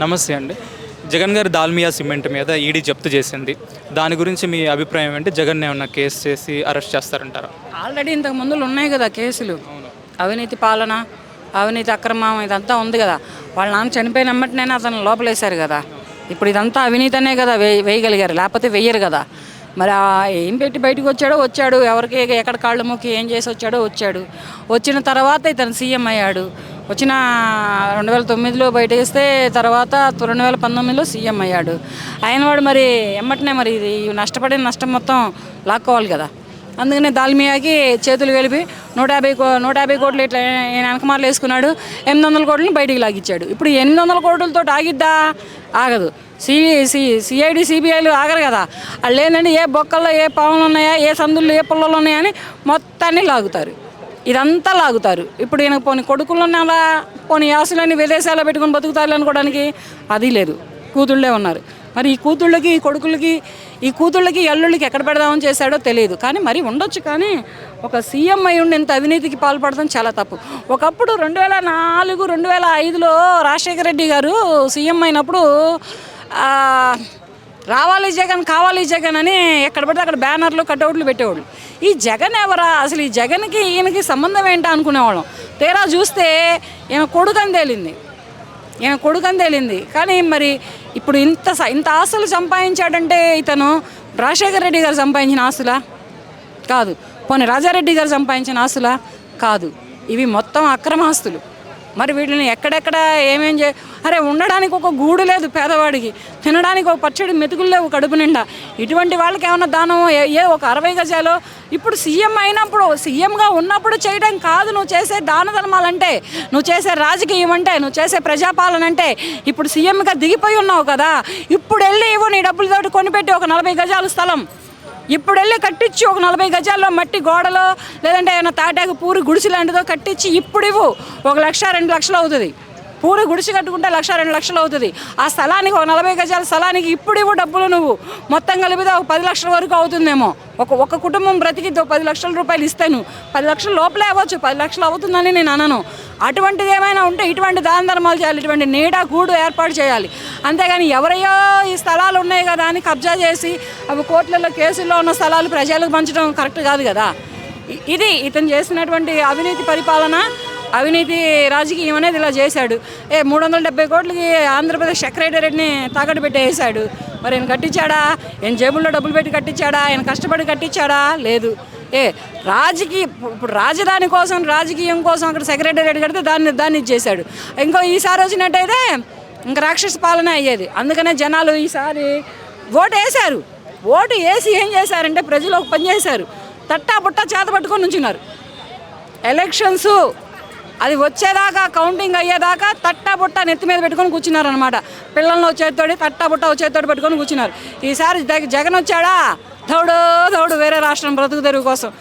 నమస్తే అండి. జగన్ గారి దాల్మియా సిమెంట్ మీద ఈడీ జప్తు చేసింది. దాని గురించి మీ అభిప్రాయం ఏంటి? జగన్ ఏమన్నా కేసు చేసి అరెస్ట్ చేస్తారంటారా? ఆల్రెడీ ఇంతకు ముందులు ఉన్నాయి కదా కేసులు. అవినీతి పాలన అవినీతి అక్రమం ఇదంతా ఉంది కదా. వాళ్ళ నాన్న చనిపోయిన వెంటనే అతను లోపలేశారు కదా. ఇప్పుడు ఇదంతా అవినీతనే కదా వే వేయగలిగారు. లేకపోతే వెయ్యరు కదా. మరి ఆ ఏం పెట్టి బయటకు వచ్చాడో వచ్చాడు. ఎవరికి ఎక్కడ కాళ్ళు మొక్కి ఏం చేసి వచ్చాడో వచ్చాడు. వచ్చిన తర్వాత ఇతను సీఎం అయ్యాడు. వచ్చిన రెండు వేల తొమ్మిదిలో బయట వేస్తే తర్వాత రెండు వేల పంతొమ్మిదిలో సీఎం అయ్యాడు. ఆయన వాడు మరి ఎమ్మటనే మరి ఇది నష్టపడిన నష్టం మొత్తం లాక్కోవాలి కదా. అందుకనే దాల్మియాకి చేతులు కలిపి నూట యాభై కో నూట యాభై కోట్లు ఇట్లా ఆయన వెనకమార్లు వేసుకున్నాడు. ఎనిమిది వందల కోట్లను బయటికి లాగిచ్చాడు. ఇప్పుడు ఎనిమిది వందల కోట్లతో ఆగిద్దా? ఆగదు. సి సి సిఐడి సిబిఐలు ఆగరు కదా. వాళ్ళు ఏంటంటే ఏ బొక్కల్లో ఏ పావులు ఉన్నాయా ఏ సందుల్లో ఏ పుల్లలు అని మొత్తాన్ని లాగుతారు. ఇదంతా లాగుతారు. ఇప్పుడు ఈయన పోనీ కొడుకులు అలా పోనీ ఆశలన్నీ విదేశాల్లో పెట్టుకుని బతుకుతారు అనుకోవడానికి అది లేదు. కూతుళ్ళే ఉన్నారు. మరి ఈ కూతుళ్ళకి ఈ కొడుకులకి ఈ కూతుళ్ళకి అల్లుళ్ళకి ఎక్కడ పెడదామని చేశాడో తెలియదు. కానీ మరి ఉండొచ్చు కానీ ఒక సీఎం అయి ఉండి ఇంత అవినీతికి పాల్పడడం చాలా తప్పు. ఒకప్పుడు రెండు వేల నాలుగు రెండు వేల ఐదులో రాజశేఖర రెడ్డి గారు సీఎం అయినప్పుడు రావాలి జగన్ కావాలి జగన్ అని ఎక్కడ పడితే అక్కడ బ్యానర్లు కట్అవుట్లు పెట్టేవాళ్ళు. ఈ జగన్ ఎవరా? అసలు ఈ జగన్కి ఈయనకి సంబంధం ఏంటా అనుకునేవాళ్ళం. తీరా చూస్తే ఈయన కొడుకని తేలింది. ఈయన కొడుకని తేలింది. కానీ మరి ఇప్పుడు ఇంత స- ఇంత ఆస్తులు సంపాదించాడంటే ఇతను రాజశేఖర రెడ్డి గారు సంపాదించిన ఆస్తులా? కాదు. పోనీ రాజారెడ్డి గారు సంపాదించిన ఆస్తులా? కాదు. ఇవి మొత్తం అక్రమాస్తులు మరి వీటిని ఎక్కడెక్కడ ఏమేం చే అరే ఉండడానికి ఒక గూడు లేదు పేదవాడికి. తినడానికి ఒక పచ్చడి మెతుకులు లేవు కడుపు నిండా. ఇటువంటి వాళ్ళకి ఏమైనా దానం ఏ- ఏ ఒక అరవై గజాలు? ఇప్పుడు సీఎం అయినప్పుడు సీఎంగా ఉన్నప్పుడు చేయడం కాదు. నువ్వు చేసే దాన ధర్మాలంటే నువ్వు చేసే రాజకీయం అంటే నువ్వు చేసే ప్రజాపాలన అంటే ఇప్పుడు సీఎంగా దిగిపోయి ఉన్నావు కదా. ఇప్పుడు వెళ్ళి ఇవ్వు నీ డబ్బులతోటి కొనిపెట్టి ఒక నలభై గజాల స్థలం. ఇప్పుడు వెళ్ళి కట్టించి ఒక నలభై గజాల్లో మట్టి గోడలో లేదంటే ఏమైనా తాటాకు పూరి గుడిసి లాంటిదో కట్టించి ఇప్పుడు ఇవ్వు. ఒక లక్ష రెండు లక్షలు అవుతుంది. పూరి గుడిసి కట్టుకుంటే లక్ష రెండు లక్షలు అవుతుంది. ఆ స్థలానికి ఒక నలభై గజాల స్థలానికి ఇప్పుడు ఇవ్వు డబ్బులు నువ్వు. మొత్తం కలిపితే ఒక పది లక్షల వరకు అవుతుందేమో. ఒక ఒక కుటుంబం బ్రతికి పది లక్షల రూపాయలు ఇస్తాను. పది లక్షల లోపలే అవ్వచ్చు. పది లక్షలు అవుతుందని నేను అనను. అటువంటిది ఏమైనా ఉంటే ఇటువంటి దాన ధర్మాలు చేయాలి. ఇటువంటి నీడ గూడు ఏర్పాటు చేయాలి. అంతేగాని ఎవరయ్యో ఈ స్థలాలు ఉన్నాయి కదా అని కబ్జా చేసి అవి కోర్టులలో కేసుల్లో ఉన్న స్థలాలు ప్రజలకు పంచడం కరెక్ట్ కాదు కదా. ఇది ఇతను చేసినటువంటి అవినీతి పరిపాలన అవినీతి రాజకీయం అనేది ఇలా చేశాడు. ఏ మూడు వందల డెబ్బై కోట్లకి ఆంధ్రప్రదేశ్ సెక్రటరీని తాకట్టు పెట్టేసాడు. మరి ఆయన కట్టించాడా? ఆయన జేబుల్లో డబ్బులు పెట్టి కట్టించాడా? ఆయన కష్టపడి కట్టించాడా? లేదు. ఏ రాజకీయ ఇప్పుడు రాజధాని కోసం రాజకీయం కోసం అక్కడ సెక్రటరీ కడితే దాన్ని దాన్ని చేశాడు. ఇంకో ఈసారి వచ్చినట్టయితే ఇంకా రాక్షస పాలన అయ్యేది. అందుకనే జనాలు ఈసారి ఓటు వేశారు. ఓటు వేసి ఏం చేశారంటే ప్రజలు ఒక పని చేశారు. తట్టా బుట్ట చేత పట్టుకొని ఉంచున్నారు. ఎలక్షన్స్ అది వచ్చేదాకా కౌంటింగ్ అయ్యేదాకా తట్టా బుట్ట నెత్తి మీద పెట్టుకొని కూర్చున్నారు అనమాట పిల్లల్ని వచ్చేతోటి తట్టా బుట్ట వచ్చేతోటి పెట్టుకొని కూర్చున్నారు. ఈసారి జగ- జగన్ వచ్చాడా? దౌడు దౌడు వేరే రాష్ట్రం బ్రతుకు తెరువు కోసం.